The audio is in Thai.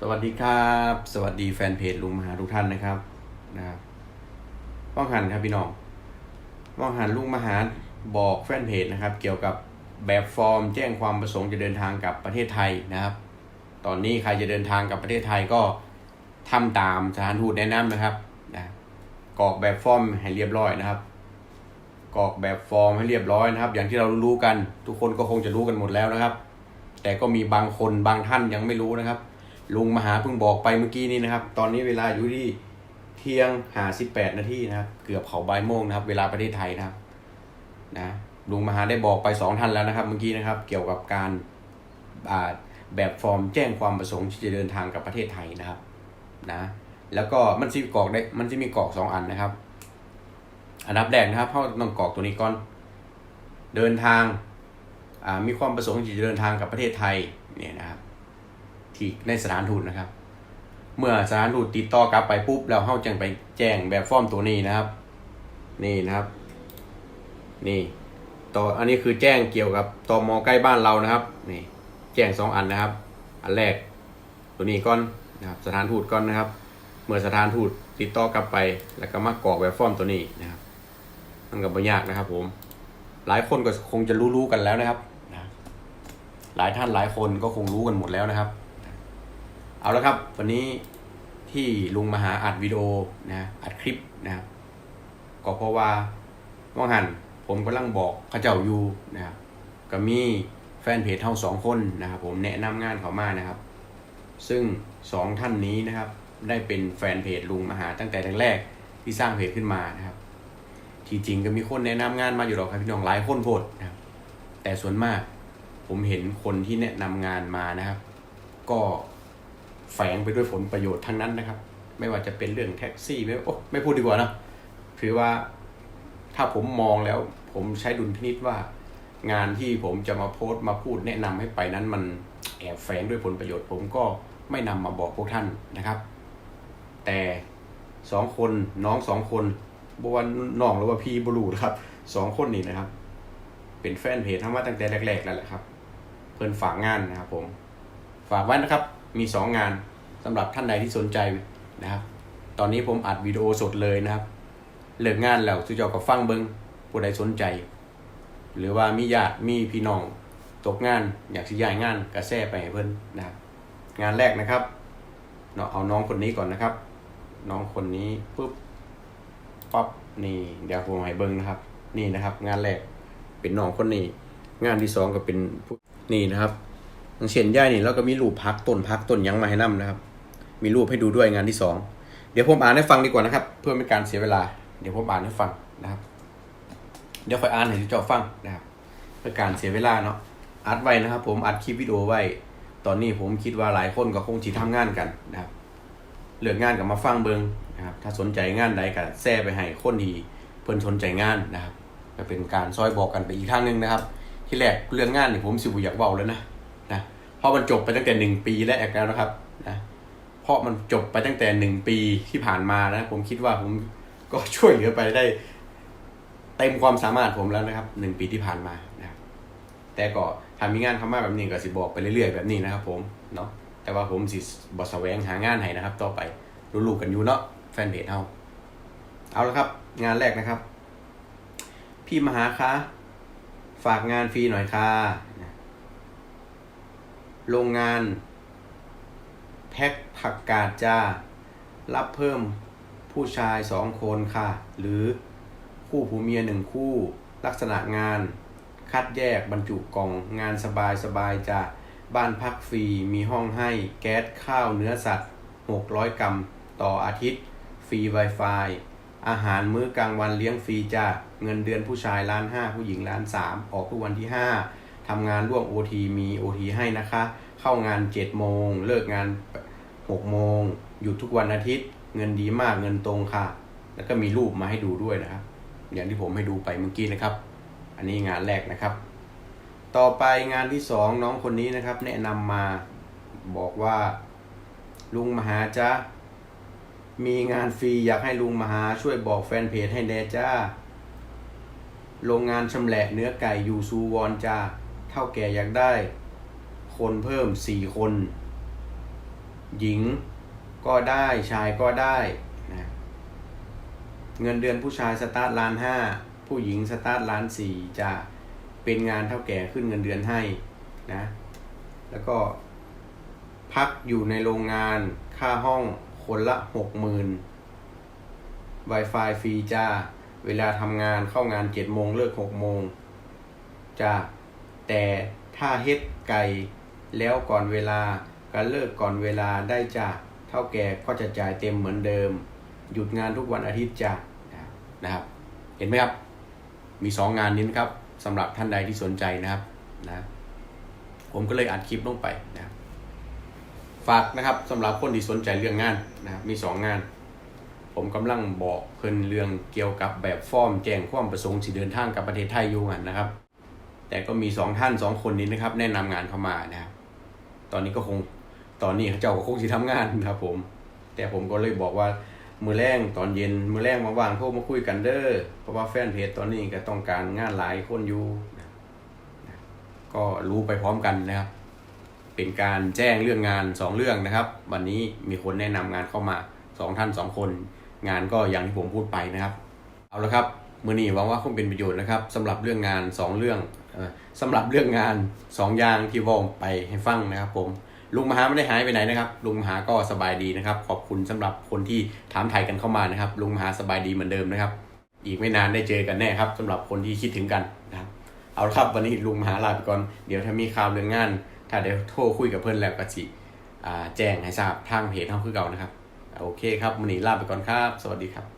สวัสดีครับ สวัสดีแฟนเพจลุงมหาทุกท่านนะครับนะครับว่องหันครับพี่น้องว่องหันลุงมหาบอกแฟนเพจนะครับ เกี่ยวกับแบบฟอร์มแจ้งความประสงค์จะเดินทางกับประเทศไทยนะครับ ตอนนี้ใครจะเดินทางกับประเทศไทยก็ทำตามสถานทูตแนะนำนะครับนะกรอกแบบฟอร์มให้เรียบร้อยนะครับกรอกแบบฟอร์มให้เรียบร้อยนะครับ อย่างที่เรารู้กันทุกคนก็คงจะรู้กันหมดแล้วนะครับ แต่ก็มีบางคนบางท่านยังไม่รู้นะครับ ลุงมหาเพิ่งบอกไปเมื่อกี้นี้นะครับ ตอนนี้เวลาอยู่ที่เที่ยงหาสิบแปดนาทีนะครับ เกือบเขาบ่ายโมงนะครับ เวลาประเทศไทยนะครับ นะลุงมหาได้บอกไปสองท่านแล้วนะครับเมื่อกี้นะครับ เกี่ยวกับการอ่าแบบฟอร์มแจ้งความประสงค์ที่จะเดินทางกับประเทศไทยนะครับ นะ แล้วก็มันจะมีกรอกได้มันจะมีกรอกสองอันนะครับ อันดับแรกนะครับเขาต้องกรอกตัวนี้ก่อนเดินทางอ่ามีความประสงค์ที่จะเดินทางกับประเทศไทยเนี่ยนะครับ ที่ในสถานทูตนะครับ เมื่อสถานทูตติดต่อกลับไปปุ๊บเราเข้าจังไปแจ้งแบบฟอร์มตัวนี้นะครับ นี่นะครับ นี่ต่ออันนี้คือแจ้งเกี่ยวกับตอมอใกล้บ้านเรานะครับ นี่แจ้งสองอันนะครับ อันแรกตัวนี้ก่อนนะครับสถานทูตก่อนนะครับ เมื่อสถานทูตติดต่อกลับไปแล้วก็มากรอกแบบฟอร์มตัวนี้นะครับ มันก็ไม่ยากนะครับผมหลายคนก็คงจะรู้ๆกันแล้วนะครับ หลายท่านหลายคนก็คงรู้กันหมดแล้วนะครับ เอาละครับ วันนี้ที่ลุงมาหาอัดวิดีโอนะอัดคลิปนะครับก็เพราะว่าว่างหันผมกำลังบอกเขาเจ้าอยู่นะครับก็มีแฟนเพจเท่าสองคนนะครับ ผมแนะนำงานเขามานะครับ ซึ่งสองท่านนี้นะครับ ได้เป็นแฟนเพจลุงมาหาตั้งแต่แรกๆที่สร้างเพจขึ้นมานะครับที่จริงก็มีคนแนะนำงานมาอยู่หรอกครับพี่น้องหลายคนโพดนะครับแต่ส่วนมาก ผมเห็นคนที่แนะนำงานมานะครับ ก็ แฝงไปด้วยผลประโยชน์ทั้งนั้นนะครับ ไม่ว่าจะเป็นเรื่องแท็กซี่ไม่โอ้ไม่พูดดีกว่านะถือว่าถ้าผมมองแล้วผมใช้ดุลพินิษว่างานที่ผมจะมาโพสต์มาพูดแนะนำให้ไปนั้นมันแอบแฝงด้วยผลประโยชน์ ผมก็ไม่นำมาบอกพวกท่านนะครับ แต่สองคนน้องสองคนบวันน้องหรือว่าพี่บรูนะครับสองคนนี้นะครับ เป็นแฟนเพจทำมาตั้งแต่แรกๆแล้วแหละครับ เพิ่นฝากงานนะครับผม ฝากไว้นะครับ มีสองงานสำหรับท่านใดที่สนใจนะครับ ตอนนี้ผมอัดวิดีโอสดเลยนะครับเลิกงานแล้วสุเจากับฟังเบิงผู้ใดสนใจ หรือว่ามีญาติมีพี่น้องตกงานอยากสิย้ายงานกระแสไปให้เพิ่นนะครับ งานแรกนะครับเนาะเอาน้องคนนี้ก่อนนะครับ น้องคนนี้ปุ๊บปั๊บนี่เดี๋ยวผมให้เบิ้งนะครับ นี่นะครับ งานแรกเป็นน้องคนนี้ งานที่สองก็เป็นนี่นะครับ อย่างเช่นย่ายนี่เราก็มีรูปพักต้นพักต้นยังมาให้นํนะครับ มีรูปให้ดูด้วยงานที่สองเดี๋ยวผมอ่านให้ฟังดีกว่านะครับ เพื่อไม่การเสียเวลา เดี๋ยวผมอ่านให้ฟังนะครับ เดี๋ยวคอยอ่านให้เจ้าฟังนะครับ เพื่อการเสียเวลาเนาะอัดไว้นะครับ ผมอัดคลิปวิดีโอไว้ ตอนนี้ผมคิดว่าหลายคนก็คงสิทำงานกันนะครับเลือกงานกับมาฟังเบิงนะครับ ถ้าสนใจงานใดก็แซ่ไปให้คนที่เพิ่นสนใจงานนะครับก็เป็นการซอยบอกกันไปอีกทางหนึ่งนะครับ ที่แรกเรื่องงานนี่ผมสิบ่อยากเว้าแล้วนะ ราะมันจบไปตั้งแต่หนึ่งปีแรกแล้วนะครับนะเพราะมันจบไปตั้งแต่หนึ่งปีที่ผ่านมานะ ผมคิดว่าผมก็ช่วยเหลือไปได้เต็มความสามารถผมแล้วนะครับหนึ่งปีที่ผ่านมานะครับแต่ก็ถ้ามีงานเข้ามาแบบนี้ก็สิบอกไปเรื่อยๆแบบนี้นะครับ ผมเนาะแต่ว่าผมสิบอแสวงหางานให้นะครับ ต่อไปรู้ๆกันอยู่เนาะแฟนเพจเฮาเอาละครับ งานแรกนะครับ พี่มหาคะฝากงานฟรีหน่อยค่ะ โรงงาน แพ็คผักกาดจ้า รับเพิ่มผู้ชายสองคนค่ะ หรือคู่ผัวเมียหนึ่งคู่ ลักษณะงาน คัดแยกบรรจุกล่องงานสบายสบายจ้าบ้านพักฟรีมีห้องให้แก๊สข้าวเนื้อสัตว์ 600 กรัม ต่ออาทิตย์ ฟรี Wi-Fi อาหารมื้อกลางวันเลี้ยงฟรีจ้าเงินเดือนผู้ชายล้านห้าผู้หญิงล้านสามออกทุกวันที่ห้า ทำงานร่วม OT มี OT ให้นะคะ เข้างาน 7 โมง เลิกงาน 6 โมง หยุดทุกวันอาทิตย์ เงินดีมากเงินตรงค่ะ แล้วก็มีรูปมาให้ดูด้วยนะครับ อย่างที่ผมให้ดูไปเมื่อกี้นะครับ อันนี้งานแรกนะครับ ต่อไปงานที่สองน้องคนนี้นะครับ แนะนำมาบอกว่า ลุงมหาจ้ามีงานฟรีอยากให้ลุงมหาช่วยบอกแฟนเพจให้แน่จ้า โรงงานชำแหละเนื้อไก่อยู่ซูวอนจ้า ท่าแก่อยากได้ คนเพิ่มสี่คน หญิงก็ได้ชายก็ได้นะเงินเดือนผู้ชายสตาร์ทล้านห้าผู้หญิงสตาร์ทล้านสี่จะเป็นงานเท่าแก่ขึ้นเงินเดือนให้นะแล้วก็พักอยู่ในโรงงานค่าห้องคนละหกหมื่น Wi-Fi ฟรีจ้า เวลาทำงานเข้างานเจ็ดโมงเลิกหกโมงจ้า แต่ถ้าเฮ็ดไก่แล้วก่อนเวลาก็เลิกก่อนเวลาได้จ้าเท่าแก่ก็จะจ่ายเต็มเหมือนเดิม หยุดงานทุกวันอาทิตย์จ้านะครับ เห็นไหมครับ มีสองงานนี้นะครับสำหรับท่านใดที่สนใจนะครับนะผมก็เลยอัดคลิปลงไปนะครับฝากนะครับสำหรับคนที่สนใจเรื่องงานนะครับมีสองงาน ผมกำลังบอกเพิ่นเรื่องเกี่ยวกับแบบฟอร์มแจ้งความประสงค์สิเดินทางกับประเทศไทยอยู่กันนะครับ แต่ก็มีสองท่านสองคนนี้นะครับ แนะนำงานเข้ามานะครับ ตอนนี้ก็คงตอนนี้เจ้าก็คงสิทำงานครับ ผม แต่ผมก็เลยบอกว่ามือแรงตอนเย็นมือแรงว่างๆโทรมาคุยกันเด้อเพราะว่าแฟนเพจตอนนี้ก็ต้องการงานหลายคนอยู่นะก็รู้ไปพร้อมกันนะครับ เป็นการแจ้งเรื่องงานสองเรื่องนะครับ วันนี้มีคนแนะนำงานเข้ามาสองท่านสองคน งานก็อย่างที่ผมพูดไปนะครับ เอาละครับ มือนี้หวังว่าคงเป็นประโยชน์นะครับสำหรับเรื่องงานสองเรื่อง สำหรับเรื่องงานสองอย่างที่วองไปให้ฟังนะครับผมลุงมหาไม่ได้หายไปไหนนะครับ ลุงมหาก็สบายดีนะครับ ขอบคุณสำหรับคนที่ถามไทยกันเข้ามานะครับ ลุงมหาสบายดีเหมือนเดิมนะครับ อีกไม่นานได้เจอกันแน่ครับสำหรับคนที่คิดถึงกันนะครับ เอาละครับวันนี้ลุงมหาลาไปก่อน เดี๋ยวถ้ามีข่าวเรื่องงาน ถ้าเดี๋ยวโทรคุยกับเพื่อนแล้วก็สิแจ้งให้ทราบทางเพจเท่าคือเก่านะครับ โอเคครับวันนี้ลาไปก่อนครับ สวัสดีครับ